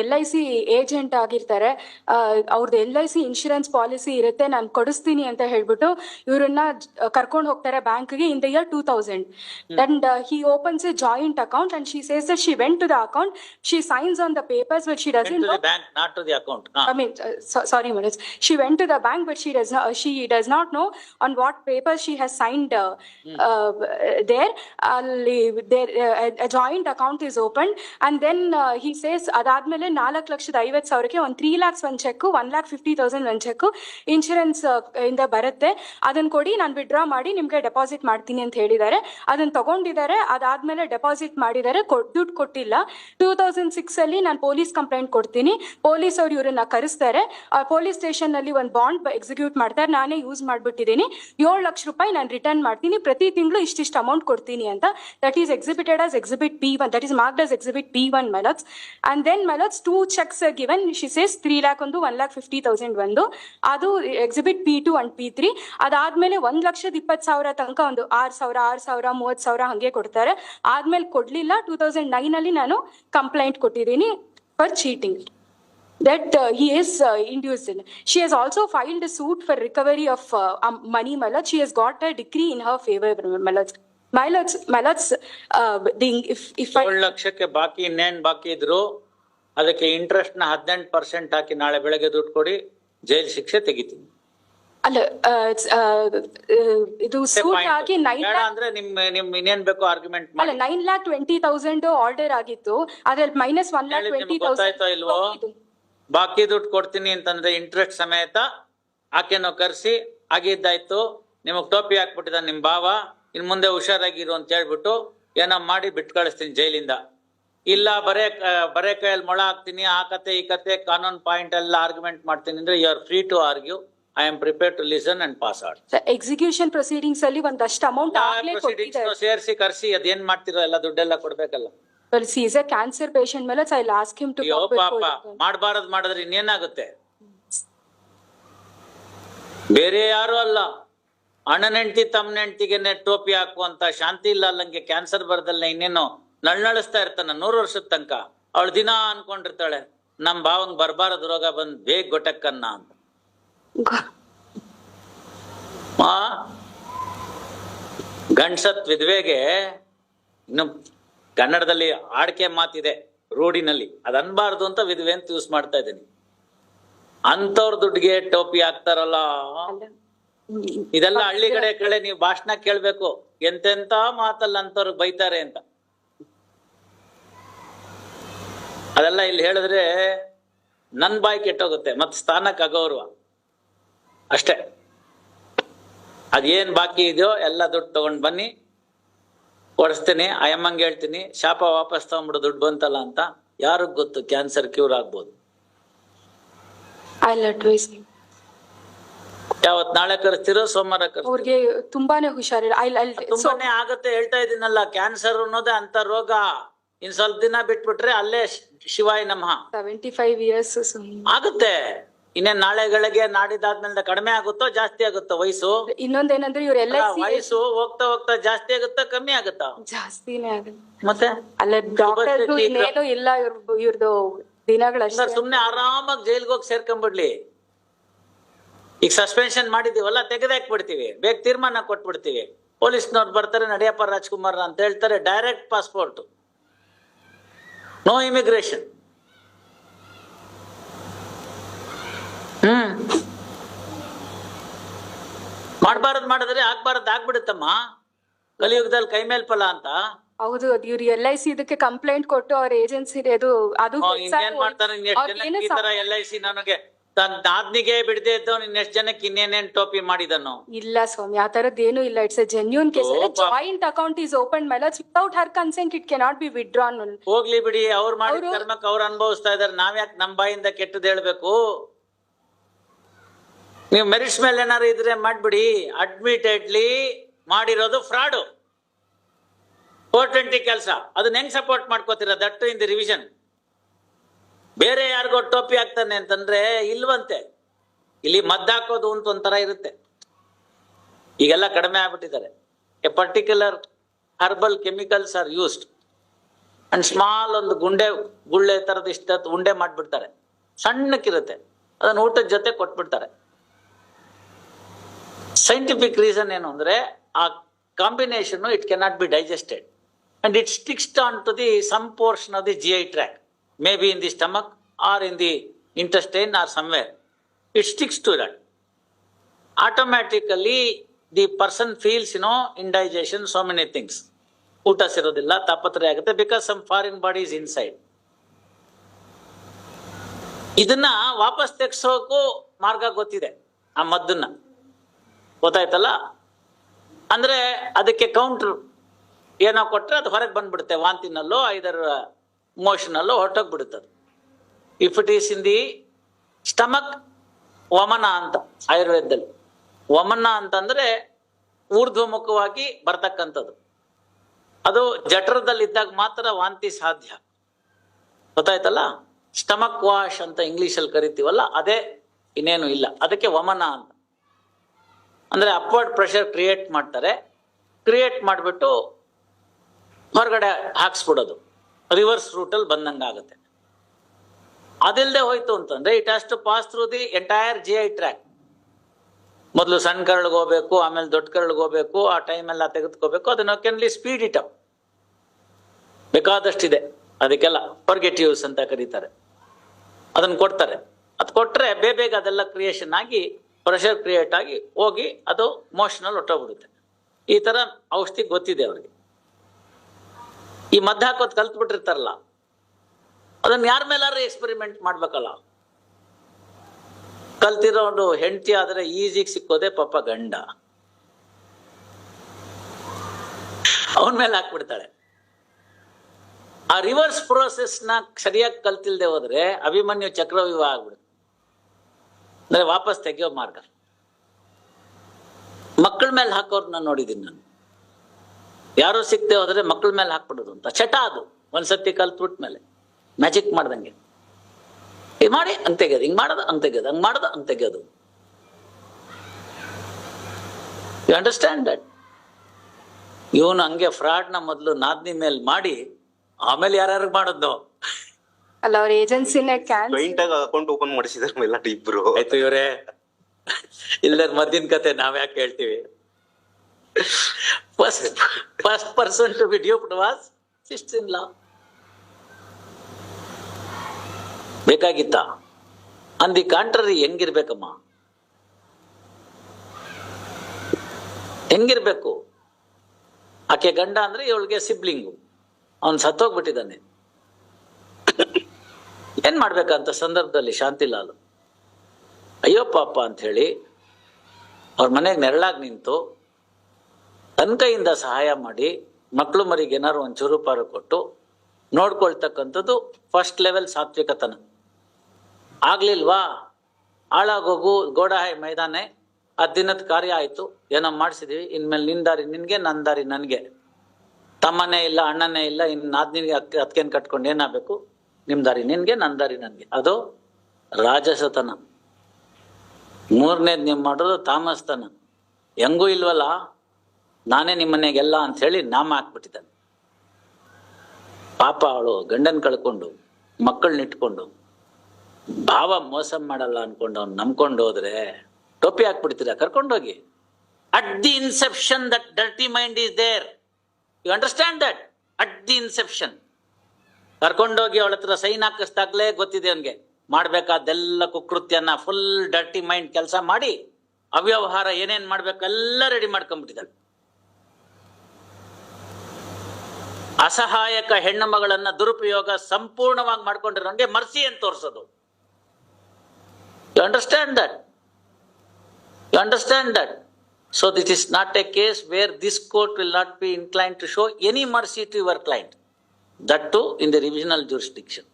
L I C agent ಆಗಿರ್ತಾರೆ ಅವ್ರದ್ದು L I C insurance policy ಇರುತ್ತೆ ನಾನು ಕೊಡಿಸ್ತೀನಿ ಅಂತ ಹೇಳ್ಬಿಟ್ಟು ಇವ್ರನ್ನ ಕರ್ಕೊಂಡು ಹೋಗ್ತಾರೆ ಬ್ಯಾಂಕ್ಗೆ in the year two thousand and he opens a joint account and she says that she went to the account she signs on the papers but she doesn't to the bank not to the account I mean, uh, so, sorry, Manoj. She went to the bank, but she does not. She does not know on what papers she has signed uh, uh, there. ಅಲ್ಲಿ there uh, a- a joint account is opened, and ಅದಾದ್ಮೇಲೆ ನಾಲ್ಕು ಲಕ್ಷದ ಐವತ್ತು ಸಾವಿರಕ್ಕೆ ಒಂದು three lakhs ಒಂದು cheque one lakh fifty thousand ಒಂದು cheque insurance ಇಂದ ಬರುತ್ತೆ. ಅದನ್ನ ಕೊಡಿ, ನಾನು ವಿಡ್ರಾ ಮಾಡಿ ನಿಮ್ಗೆ ಡೆಪಾಸಿಟ್ ಮಾಡ್ತೀನಿ ಅಂತ ಹೇಳಿದ್ದಾರೆ. ಅದನ್ನ ತಗೊಂಡಿದ್ದಾರೆ, ಅದಾದ್ಮೇಲೆ ಡೆಪಾಸಿಟ್ ಮಾಡಿದ್ದಾರೆ ದುಡ್ಡು ಕೊಟ್ಟಿಲ್ಲ. ಟೂ ತೌಸಂಡ್ ಸಿಕ್ಸ್ ಅಲ್ಲಿ ನಾನು ಪೊಲೀಸ್ ಕಂಪ್ಲೇಂಟ್ ಕೊಡ್ತೀನಿ. ಪೊಲೀಸ್ ಅವ್ರು ಇವರನ್ನ ಕರೆಸ್ತಾರೆ. ಪೊಲೀಸ್ ಸ್ಟೇಷನ್ ಅಲ್ಲಿ ಒಂದು ಬಾಂಡ್ ಎಕ್ಸಿಕ್ಯೂಟ್ ಮಾಡ್ತಾರೆ. ನಾನೇ ಯೂಸ್ ಮಾಡ್ಬಿಟ್ಟಿದ್ದೀನಿ. ಏಳು ಲಕ್ಷ ರೂಪಾಯಿ ನಾನು ರಿಟರ್ನ್ ಮಾಡ್ತೀನಿ. ಪ್ರತಿ ತಿಂಗಳು ಇಷ್ಟಿಷ್ಟು ಅಮೌಂಟ್ ಕೊಡ್ತೀನಿ ಅಂತ. That is exhibited as exhibit B one that is marked as exhibit B one ಮೆಲಕ್ಸ್ and then ಮೆಲಟ್ಸ್ two cheques given she says three lakh ಒಂದು ಒನ್ ಲ್ಯಾಕ್ ಫಿಫ್ಟಿ ತೌಸಂಡ್ ಒಂದು ಅದು exhibit P two and P three ಅದಾದ್ಮೇಲೆ ಒಂದ್ ಲಕ್ಷದ ಇಪ್ಪತ್ತು ಸಾವಿರ ತನಕ ಒಂದು ಆರ್ ಸಾವಿರ ಆರ್ ಸಾವಿರ ಮೂವತ್ತು ಸಾವಿರ ಹಂಗೆ ಕೊಡ್ತಾರೆ ಆದ್ಮೇಲೆ ಕೊಡ್ಲಿಲ್ಲ ಟೂ ತೌಸಂಡ್ ನೈನ್ ಅಲ್ಲಿ ನಾನು ಕಂಪ್ಲೇಂಟ್ ಕೊಟ್ಟಿದ್ದೀನಿ for cheating that uh, he is uh, induced in. She has also filed a suit for recovery of uh, um, money, Malad. She has got a decree in her favor, Malad. Malad, Malad's, uh, the, if, if I. ಲಕ್ಷಕ್ಕೆ ಬಾಕಿ ಇನ್ನೇನ್ ಬಾಕಿ ಇದ್ರು ಅದಕ್ಕೆ ಇಂಟ್ರೆಸ್ಟ್ನ ಹದಿನೆಂಟು percent ಹಾಕಿ ನಾಳೆ ಬೆಳಗ್ಗೆ ದುಡ್ಡು ಕೊಡಿ ಜೈಲ್ ಶಿಕ್ಷೆ ತೆಗಿತೀನಿ. ಅಲ್ಲ ಇದು ಸೂಟ್ ಆಗಿ ನೈನ್ ಅಂದ್ರೆ ನಿಮ್ ನಿಮ್ ಇನ್ನೇನ್ ಬೇಕು ಆರ್ಗ್ಯುಮೆಂಟ್ ಅಲ್ಲ nine lakh twenty thousand order ಆಗಿತ್ತು ಅದ್ರಲ್ಲಿ minus one lakh twenty thousand ಇಲ್ವೋ? ಬಾಕಿ ದುಡ್ಡು ಕೊಡ್ತೀನಿ ಅಂತಂದ್ರೆ ಇಂಟ್ರೆಸ್ಟ್ ಸಮೇತ ಆಕೆನೋ ಕರ್ಸಿ ಆಗಿದ್ದಾಯ್ತು ನಿಮಗ್ ಟೋಪಿ ಹಾಕ್ಬಿಟ್ಟಿದ ನಿಮ್ ಭಾವ ಇನ್ ಮುಂದೆ ಹುಷಾರಾಗಿರು ಅಂತ ಹೇಳ್ಬಿಟ್ಟು ಏನೋ ಮಾಡಿ ಬಿಟ್ಟು ಕಳಿಸ್ತೀನಿ ಜೈಲಿಂದ. ಇಲ್ಲ ಬರೇ ಬರೇ ಕೈಯಲ್ಲಿ ಮೊಳ ಹಾಕ್ತೀನಿ ಆ ಕತೆ ಈ ಕತೆ ಕಾನೂನ್ ಪಾಯಿಂಟ್ ಎಲ್ಲ ಆರ್ಗ್ಯುಮೆಂಟ್ ಮಾಡ್ತೀನಿ ಅಂದ್ರೆ you are free to argue I am prepare to listen and pass out execution proceedings ಅಲ್ಲಿ ಒಂದಷ್ಟು ಅಮೌಂಟ್ ಸೇರಿಸಿ ಕರ್ಸಿ ಅದೇನ್ ಮಾಡ್ತಿರೋ ಎಲ್ಲ ದುಡ್ಡೆಲ್ಲ ಕೊಡ್ಬೇಕಲ್ಲ. She is a cancer patient ಮೇಲೆ ಐ ಲಾಸ್ಕ್ ಹಿಮ್ ಟು ಪಾಪ ಮಾಡಬಾರದ್ ಮಾಡಿದ್ರೆ ಇನ್ನೇನಾಗುತ್ತೆ? ಬೇರೆ ಯಾರು ಅಲ್ಲ. ಅಣ್ಣನೆಂಟಿ ತಮ್ಮನೆಂಟಿಗೆ ಟೋಪಿ ಹಾಕುವಂತ ಶಾಂತಿ ಇಲ್ಲ ಅಲ್ಲಂಗೆ ಕ್ಯಾನ್ಸರ್ ಬರದಲ್ಲ ಇನ್ನೇನು? ನಳ್ನಳಿಸ್ತಾ ಇರ್ತಾನ ನೂರು ವರ್ಷದ ತನಕ. ಅವಳು ದಿನ ಅನ್ಕೊಂಡಿರ್ತಾಳೆ ನಮ್ ಭಾವಂಗ್ ಬರ್ಬಾರದ್ ರೋಗ ಬಂದ್ ಬೇಗ ಗೊಟಕ್ಕನ್ನ ಅಂತ. ಆ? ಗಂಡ್ಸತ್ ವಿಧವೆಗೆ ಇನ್ನು ಕನ್ನಡದಲ್ಲಿ ಆಡ್ಕೆ ಮಾತಿದೆ ರೂಢಿನಲ್ಲಿ. ಅದ್ ಅನ್ಬಾರ್ದು ಅಂತ ವಿಧವೆ ಅಂತ ಯೂಸ್ ಮಾಡ್ತಾ ಇದ್ದೀನಿ. ಅಂತವ್ರ ದುಡ್ಡಿಗೆ ಟೋಪಿ ಹಾಕ್ತಾರಲ್ಲ? ಇದೆಲ್ಲ ಹಳ್ಳಿ ಕಡೆ ಕಡೆ ನೀವು ಭಾಷಣ ಕೇಳ್ಬೇಕು. ಎಂತೆಂತ ಮಾತಲ್ಲ ಅಂತವ್ರಿಗೆ ಬೈತಾರೆ ಅಂತ. ಅದೆಲ್ಲ ಇಲ್ಲಿ ಹೇಳಿದ್ರೆ ನನ್ ಬಾಯಿ ಕೆಟ್ಟೋಗುತ್ತೆ ಮತ್ ಸ್ಥಾನಕ್ಕೆ ಅಗೌರವ. ಅಷ್ಟೇ. ಅದೇನ್ ಬಾಕಿ ಇದೆಯೋ ಎಲ್ಲ ದುಡ್ಡು ತಗೊಂಡ್ ಬನ್ನಿ ಕೊಡಿಸ್ತೀನಿ ಅಯ್ಯಮ್ಮಂಗೆ ಹೇಳ್ತೀನಿ ಶಾಪ ವಾಪಸ್ ತಗೊಂಡ್ಬಿಡು ದುಡ್ಡು ಬಂತಲ್ಲ ಅಂತ ಯಾರಿಗ್ ಗೊತ್ತು ಕ್ಯಾನ್ಸರ್ ಕ್ಯೂರ್ ಆಗ್ಬೋದು. ಯಾವತ್ ನಾಳೆ ಕರೆಸ್ತಿರೋ ಸೋಮವಾರ ಅವ್ರಿಗೆ ತುಂಬಾನೇ ಹುಷಾರಿಲ್ಲ ತುಂಬಾನೇ ಆಗತ್ತೆ ಹೇಳ್ತಾ ಇದೀನಲ್ಲ ಕ್ಯಾನ್ಸರ್ ಅನ್ನೋದೇ ಅಂತ ರೋಗ. ಇನ್ ಸ್ವಲ್ಪ ದಿನ ಬಿಟ್ಬಿಟ್ರೆ ಅಲ್ಲೇ ಶಿವಾಯ ನಮಃ. ಸೆವೆಂಟಿ ಫೈವ್ ಇಯರ್ಸ್ ಆಗುತ್ತೆ. ಇನ್ನೇನ್ ನಾಳೆಗಳಿಗೆ ನಾಡಿದಾದ್ಮೇಲೆ ಕಡಿಮೆ ಆಗುತ್ತೋ ಜಾಸ್ತಿ ಆಗುತ್ತೋ ವಯಸ್ಸು? ಇನ್ನೊಂದೇನಂದ್ರೆ ಇವ್ರೆಲ್ಲ ವಯಸ್ಸು ಹೋಗ್ತಾ ಹೋಗ್ತಾ ಜಾಸ್ತಿ ಆಗುತ್ತಾ ಕಮ್ಮಿ ಆಗುತ್ತಾ? ಜಾಸ್ತಿನೇ ಆಗುತ್ತೆ. ಮತ್ತೆ? ಅಲ್ಲ ಡಾಕ್ಟರ್ ಏನು ಇಲ್ಲ ಇವ್ರ ಇವ್ರದ್ದು ಸುಮ್ನೆ ಆರಾಮಾಗಿ ಜೈಲ್ಗೆ ಹೋಗಿ ಸೇರ್ಕೊಂಡ್ಬಿಡ್ಲಿ ಈಗ ಸಸ್ಪೆನ್ಷನ್ ಮಾಡಿದೀವಲ್ಲ ತೆಗೆದಾಕ್ಬಿಡ್ತೀವಿ. ಬೇಗ ತೀರ್ಮಾನ ಕೊಟ್ಬಿಡ್ತೀವಿ. ಪೊಲೀಸ್ನವ್ರು ಬರ್ತಾರೆ ನಡಿಯಪ್ಪ ರಾಜ್ಕುಮಾರ್ ಅಂತ ಹೇಳ್ತಾರೆ direct passport no immigration hmm. ಮಾಡಬಾರದು ಮಾಡಿದ್ರೆ ಆಗ್ಬಾರದು ಆಗ್ಬಿಡುತ್ತಮ್ಮ. ಕಲಿಯುಗದಲ್ಲಿ ಕೈ ಮೇಲ್ ಫಲ ಅಂತ. ಹೌದು ಅದು ಇವ್ರು ಎಲ್ ಐ ಸಿ ಇದಕ್ಕೆ ಕಂಪ್ಲೇಂಟ್ ಕೊಟ್ಟು ಅವ್ರ ಏಜೆನ್ಸಿ ಅದು ಅದು ಇನ್ನೇನ್ ಮಾಡ್ತಾರೆ? ಎಲ್ ಐ ಸಿ ನನಗೆ ತನ್ನ ನಾದ್ನಿಗೆ ಬಿಡದೆ ಇದ್ದವ್ ಇನ್ನೆಷ್ಟ್ ಜನಕ್ಕೆ ಇನ್ನೇನೇನ್ ಟೋಪಿ ಮಾಡಿದನು? ಇಲ್ಲ ಸ್ವಾಮಿ ಆ ತರದ್ ಏನು ಇಲ್ಲ. It's a genuine case joint account is open ಮೇಲೆ without her consent it cannot be withdrawn ಹೋಗ್ಲಿ ಬಿಡಿ ಅವ್ರು ಮಾಡಿದ ಅವ್ರು- ಕರ್ಮಕ್ಕೆ ಅವ್ರು ಅನುಭವಿಸ್ತಾ ಇದಾರೆ ನಾವ್ ಯಾಕೆ ನಮ್ ಬಾಯಿಂದ ಕೆಟ್ಟದ್ ಹೇಳ್ಬೇಕು? ನೀವು ಮೆರಿಟ್ಸ್ ಮೇಲೆ ಏನಾರು ಇದ್ರೆ ಮಾಡ್ಬಿಡಿ. ಅಡ್ಮಿಟೆಡ್ಲಿ ಮಾಡಿರೋದು ಫ್ರಾಡು ಫೋರ್ ಟ್ವೆಂಟಿ ಕೆಲಸ. ಅದನ್ನ ಹೆಂಗ್ ಸಪೋರ್ಟ್ ಮಾಡ್ಕೋತೀರಾ? ದಟ್ ಇನ್ ದಿ ರಿವಿಷನ್ ಬೇರೆ ಯಾರಿಗೋ ಟೋಪಿ ಹಾಕ್ತಾನೆ ಅಂತಂದ್ರೆ ಇಲ್ವಂತೆ. ಇಲ್ಲಿ ಮದ್ದಾಕೋದು ಅಂತ ಒಂಥರ ಇರುತ್ತೆ. ಈಗೆಲ್ಲ ಕಡಿಮೆ ಆಗ್ಬಿಟ್ಟಿದ್ದಾರೆ. A particular herbal chemicals are used and small ಒಂದು ಗುಂಡೆ, ಗುಳ್ಳೆ ತರದ ಇಷ್ಟ ಉಂಡೆ ಮಾಡ್ಬಿಡ್ತಾರೆ. ಸಣ್ಣಕ್ಕಿರುತ್ತೆ. ಅದನ್ನ ಊಟದ ಜೊತೆ ಕೊಟ್ಬಿಡ್ತಾರೆ. ಸೈಂಟಿಫಿಕ್ ರೀಸನ್ ಏನು ಅಂದ್ರೆ ಆ combination it cannot be digested and it sticks on to the some portion of the G I track be in the stomach or in the intestine or somewhere it sticks to that automatically the person feels you know indigestion so many things ಊಟ ಸೇರೋದಿಲ್ಲ ತಾಪತ್ರಯ ಆಗುತ್ತೆ because some foreign body is inside ಇದನ್ನ ವಾಪಸ್ ತೆಗ್ಸೋಕು ಮಾರ್ಗ ಗೊತ್ತಿದೆ, ಆ ಮದ್ದನ್ನ. ಗೊತ್ತಾಯ್ತಲ್ಲ? ಅಂದ್ರೆ ಅದಕ್ಕೆ ಕೌಂಟ್ರ್ ಏನೋ ಕೊಟ್ರೆ ಅದು ಹೊರಗೆ ಬಂದ್ಬಿಡುತ್ತೆ, ವಾಂತಿನಲ್ಲೋ, ಐದರ್ ಮೋಷನಲ್ಲೋ ಹೊರಟೋಗ್ಬಿಡುತ್ತೆ ಹೊರಟೋಗ್ಬಿಡುತ್ತದೆ. If it is in the stomach ವಮನ ಅಂತ, ಆಯುರ್ವೇದದಲ್ಲಿ. ವಮನ ಅಂತಂದ್ರೆ ಊರ್ಧ್ವಮುಖವಾಗಿ ಬರ್ತಕ್ಕಂಥದ್ದು. ಅದು ಜಠರದಲ್ಲಿದ್ದಾಗ ಮಾತ್ರ ವಾಂತಿ ಸಾಧ್ಯ. ಗೊತ್ತಾಯ್ತಲ್ಲ? ಸ್ಟಮಕ್ ವಾಶ್ ಅಂತ ಇಂಗ್ಲಿಷಲ್ಲಿ ಕರಿತೀವಲ್ಲ, ಅದೇ ಇನ್ನೇನು ಇಲ್ಲ. ಅದಕ್ಕೆ ವಮನ ಅಂತ. ಅಂದ್ರೆ ಅಪ್ವರ್ಡ್ ಪ್ರೆಷರ್ ಕ್ರಿಯೇಟ್ ಮಾಡ್ತಾರೆ. ಕ್ರಿಯೇಟ್ ಮಾಡಿಬಿಟ್ಟು ಹೊರಗಡೆ ಹಾಕ್ಸ್ಬಿಡೋದು. ರಿವರ್ಸ್ ರೂಟಲ್ಲಿ ಬಂದಂಗಾಗುತ್ತೆ ಅದಿಲ್ಲದೆ ಹೋಯ್ತು ಅಂತಂದ್ರೆ it has to pass through the entire G I track ಮೊದಲು ಸಣ್ಣ ಕರಳಿಗೆ ಹೋಗ್ಬೇಕು, ಆಮೇಲೆ ದೊಡ್ಡ ಕರಳಿಗೆ ಹೋಗ್ಬೇಕು, ಆ ಟೈಮ್ ಎಲ್ಲ ತೆಗೆದುಕೋಬೇಕು, ಅದನ್ನ ಕೆನ್ಲಿ ಸ್ಪೀಡ್ ಇಟ್ ಬೇಕಾದಷ್ಟಿದೆ. ಅದಕ್ಕೆಲ್ಲ ಪರ್ಗೆಟಿವ್ಸ್ ಅಂತ ಕರೀತಾರೆ. ಅದನ್ನ ಕೊಡ್ತಾರೆ. ಅದು ಕೊಟ್ಟರೆ ಬೇಗ ಬೇಗ ಅದೆಲ್ಲ ಕ್ರಿಯೇಷನ್ ಆಗಿ ಪ್ರೆಷರ್ ಕ್ರಿಯೇಟ್ ಆಗಿ ಹೋಗಿ ಅದು ಮೋಷನಲ್ಲಿ ಹೊಟ್ಟೋಗ್ಬಿಡುತ್ತೆ ಈ ಥರ ಔಷಧಿ ಗೊತ್ತಿದೆ ಅವ್ರಿಗೆ. ಈ ಮದ್ದು ಹಾಕೋದು ಕಲ್ತು ಬಿಟ್ಟಿರ್ತಾರಲ್ಲ ಅದನ್ನ ಯಾರ ಮೇಲಾರು ಎಕ್ಸ್ಪೆರಿಮೆಂಟ್ ಮಾಡ್ಬೇಕಲ್ಲ. ಒಂದು ಹೆಂಡತಿ ಆದ್ರೆ ಈಸಿಗೆ ಸಿಕ್ಕೋದೆ ಪಾಪ ಗಂಡ. ಅವನ ಮೇಲೆ ಹಾಕ್ಬಿಡ್ತಾಳೆ. ಆ ರಿವರ್ಸ್ ಪ್ರೋಸೆಸ್ನ ಸರಿಯಾಗಿ ಕಲ್ತಿಲ್ದೆ ಹೋದ್ರೆ ಅಭಿಮನ್ಯು ಚಕ್ರವ್ಯೂಹ ಆಗ್ಬಿಡುತ್ತೆ. ಅಂದ್ರೆ ವಾಪಸ್ ತೆಗೆಯೋ ಮಾರ್ಗ. ಮಕ್ಕಳ ಮೇಲೆ ಹಾಕೋರ್ನ ನೋಡಿದೀನಿ ನಾನು. ಯಾರೋ ಸಿಕ್ತೆ ಹೋದ್ರೆ ಮಕ್ಕಳ ಮೇಲೆ ಹಾಕ್ಬಿಡೋದು ಅಂತ. ಚಟ ಅದು. ಒಂದ್ಸತಿ ಕಲ್ತ್ಬಿಟ್ ಮೇಲೆ. ಮ್ಯಾಜಿಕ್ ಮಾಡ್ದಂಗೆ. ಇದು ಮಾಡಿ ಅಂತ ತೆಗೆಯೋದು. ಹಿಂಗ್ ಮಾಡೋದು ಅಂತ ತೆಗೆಯೋದು. ಹಂಗ್ ಮಾಡೋದು ಹಂಗ್ ತೆಗೆಯೋದು. ಯು ಅಂಡರ್ಸ್ಟ್ಯಾಂಡ್ ದಟ್ ಇವನು ಹಂಗೆ ಫ್ರಾಡ್ನ ಮೊದಲು ನಾದ್ನಿ ಮೇಲೆ ಮಾಡಿ ಆಮೇಲೆ ಯಾರ್ಯಾರಿಗೆ ಮಾಡದ್ದು ಅಲ್ಲ ಅವ್ರ ಏಜೆನ್ಸಿನ ಕ್ಯಾನ್ ಜಾಯಿಂಟ್ ಆಗಿ ಅಕೌಂಟ್ ಓಪನ್ ಮಾಡಿಸಿದಾರೆ ಇಬ್ರು. ಆಯ್ತು ಇವರೇ. ಇಲ್ಲದ ಮದ್ದಿನ ಕತೆ ನಾವ್ ಯಾಕೆ ಹೇಳ್ತೀವಿ? First first person to be duped was sister in law ಬೇಕಾಗಿತ್ತ? The contrary ಹೆಂಗಿರ್ಬೇಕಮ್ಮ? ಹೆಂಗಿರ್ಬೇಕು? ಆಕೆ ಗಂಡ ಅಂದ್ರೆ ಇವಳಿಗೆ ಸಿಬ್ಲಿಂಗು ಅವನ್ ಸತ್ತೋಗ್ಬಿಟ್ಟಿದ್ದಾನೆ. ಏನ್ ಮಾಡ್ಬೇಕಂತ ಸಂದರ್ಭದಲ್ಲಿ ಶಾಂತಿಲಾಲ್? ಅಯ್ಯೋ ಪಾಪ ಅಂತ ಹೇಳಿ ಅವ್ರ ಮನೆಗೆ ನೆರಳಾಗಿ ನಿಂತು ತನ್ನ ಕೈಯಿಂದ ಸಹಾಯ ಮಾಡಿ ಮಕ್ಕಳು ಮರಿಗೆ ಏನಾರು ಒಂದು ಚೂರುಪಾರು ಕೊಟ್ಟು ನೋಡ್ಕೊಳ್ತಕ್ಕಂಥದ್ದು ಫಸ್ಟ್ ಲೆವೆಲ್ ಸಾತ್ವಿಕತನ. ಆಗ್ಲಿಲ್ವಾ? ಹಾಳಾಗೋಗು, ಗೋಡಾಹಿ ಮೈದಾನೆ ಆ ದಿನದ ಕಾರ್ಯ ಆಯ್ತು. ಏನೋ ಮಾಡಿಸಿದೀವಿ, ಇನ್ಮೇಲೆ ನಿನ್ ದಾರಿ ನಿನ್ಗೆ, ನನ್ ದಾರಿ ನನ್ಗೆ. ತಮ್ಮನೇ ಇಲ್ಲ, ಅಣ್ಣನೇ ಇಲ್ಲ, ಇನ್ ನಾದ್ನಿಗೆ ಅತ್ಕೇನ್ ಕಟ್ಕೊಂಡು ಏನಾಗಬೇಕು? ನಿಮ್ ದಾರಿ ನಿನ್ಗೆ, ನನ್ ದಾರಿ ನನ್ಗೆ. ಅದು ರಾಜಸತನ. ಮೂರನೇದ್ ನೀವು ಮಾಡೋದು ತಾಮಸ್ತನ. ಹೆಂಗೂ ಇಲ್ವಲ್ಲ? ನಾನೇ ನಿಮ್ಮನೆಗೆಲ್ಲ ಅಂತ ಹೇಳಿ ನಾಮ ಹಾಕ್ಬಿಟ್ಟಿದ್ದಾನೆ. ಪಾಪ ಅವಳು ಗಂಡನ್ ಕಳ್ಕೊಂಡು ಮಕ್ಕಳನ್ನ ಇಟ್ಕೊಂಡು, ಭಾವ ಮೋಸ ಮಾಡಲ್ಲ ಅನ್ಕೊಂಡು ಅವ್ನು ನಂಬ್ಕೊಂಡು ಹೋದ್ರೆ ಟೋಪಿ ಹಾಕ್ಬಿಡ್ತೀರಾ? ಕರ್ಕೊಂಡೋಗಿ. At the inception that dirty mind is there you understand that at the inception ಕರ್ಕೊಂಡೋಗಿ ಅವಳ ಹತ್ರ ಸೈನ್ ಹಾಕಿಸ್ದಾಗ್ಲೇ ಗೊತ್ತಿದೆ ಅವನಿಗೆ. ಮಾಡ್ಬೇಕಾದೆಲ್ಲ ಕುಕೃತ್ಯನ ಫುಲ್ ಡರ್ಟಿ ಮೈಂಡ್ ಕೆಲಸ ಮಾಡಿ ಅವ್ಯವಹಾರ ಏನೇನ್ ಮಾಡ್ಬೇಕೆಲ್ಲ ರೆಡಿ ಮಾಡ್ಕೊಂಡ್ಬಿಟ್ಟಿದ್ದಾಳೆ. ಅಸಹಾಯಕ ಹೆಣ್ಣು ಮಗಳನ್ನ ದುರುಪಯೋಗ ಸಂಪೂರ್ಣವಾಗಿ ಮಾಡ್ಕೊಂಡಿರೋಂಗೆ ಮರ್ಸಿ ಅಂತ ತೋರಿಸೋದು. Understand that understand that so this is not a case where this court will not be incline to show any mercy to your client that to in the revisional jurisdiction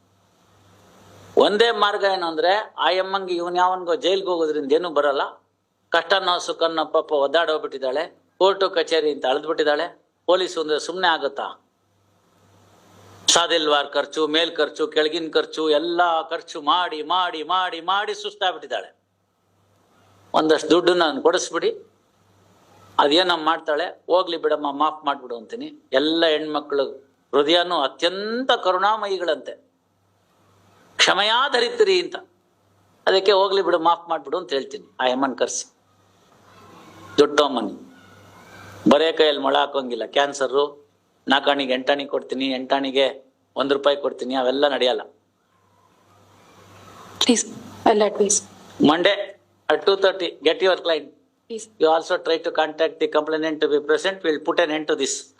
ಒಂದೇ ಮಾರ್ಗ ಏನು ಅಂದ್ರೆ ಆ ಎಮ್ಮಂಗೆ ಇವನ್ ಯಾವನ್ಗೋ ಜೈಲ್ಗೆ ಹೋಗೋದ್ರಿಂದ ಏನು ಬರಲ್ಲ. ಕಷ್ಟನೋ ಸುಖನೋ ಪಾಪ ಒದ್ದಾಡೋಗ್ಬಿಟ್ಟಿದ್ದಾಳೆ. ಕೋರ್ಟು ಕಚೇರಿ ಅಂತ ಅಳೆದ್ಬಿಟ್ಟಿದ್ದಾಳೆ. ಪೊಲೀಸ್ ಅಂದ್ರೆ ಸುಮ್ಮನೆ ಆಗುತ್ತಾ? ಸಾದಿಲ್ವಾರ್ ಖರ್ಚು, ಮೇಲ್ ಖರ್ಚು, ಕೆಳಗಿನ ಖರ್ಚು, ಎಲ್ಲಾ ಖರ್ಚು ಮಾಡಿ ಮಾಡಿ ಮಾಡಿ ಮಾಡಿ ಸುಸ್ತಾಗ್ಬಿಟ್ಟಿದ್ದಾಳೆ. ಒಂದಷ್ಟು ದುಡ್ಡು ನಾನು ಕೊಡಿಸ್ಬಿಡಿ. ಅದೇನಮ್ಮ ಮಾಡ್ತಾಳೆ, ಹೋಗ್ಲಿ ಬಿಡಮ್ಮ, ಮಾಫ್ ಮಾಡ್ಬಿಡು ಅಂತೀನಿ. ಎಲ್ಲ ಹೆಣ್ಮಕ್ಳು ಹೃದಯನೂ ಅತ್ಯಂತ ಕರುಣಾಮಯಿಗಳಂತೆ. ಕ್ಷಮೆಯಾಧರಿತ್ರಿ ಅಂತ. ಅದಕ್ಕೆ ಹೋಗ್ಲಿ ಬಿಡು, ಮಾಫ್ ಮಾಡ್ಬಿಡು ಅಂತ ಹೇಳ್ತೀನಿ. ಆ ಎಮ್ಮನ್ ಕರ್ಸಿ. ದೊಡ್ಡಮ್ಮನಿ ಬರೇ ಕೈಯಲ್ಲಿ ಮೊಳ ಹಾಕೋಂಗಿಲ್ಲ. ಕ್ಯಾನ್ಸರು ನಾಲ್ಕಾಣಿಗೆ ಎಂಟಾಣಿ ಕೊಡ್ತೀನಿ ಎಂಟಾಣಿಗೆ ಒಂದ್ ರೂಪಾಯಿ ಕೊಡ್ತೀನಿ ಅವೆಲ್ಲ ನಡೆಯಲ್ಲ. Monday at two thirty get your client you also try to contact the the to be present will put an end to this.